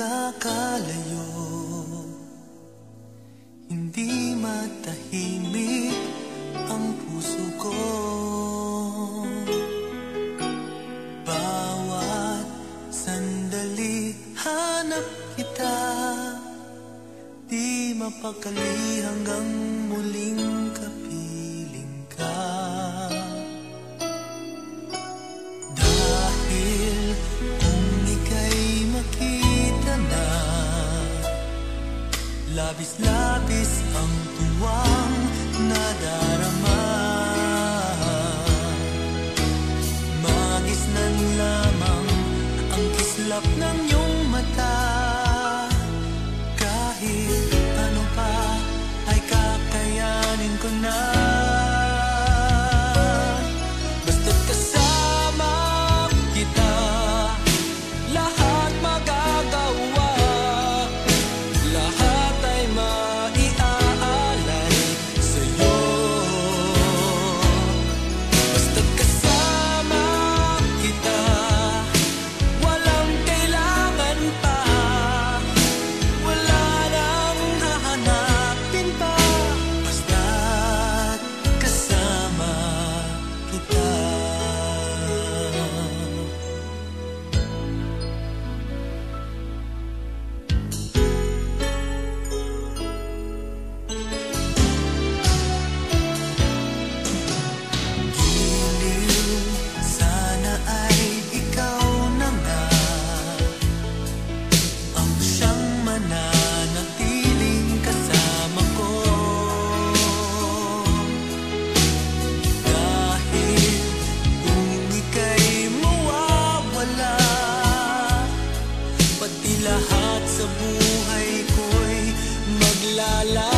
nakakalayo. Hindi matahimik ang puso ko. Bawat sandali hanap kita. Di mapakali hanggang muling kapiling ka. It's love sa buhay ko'y maglalaro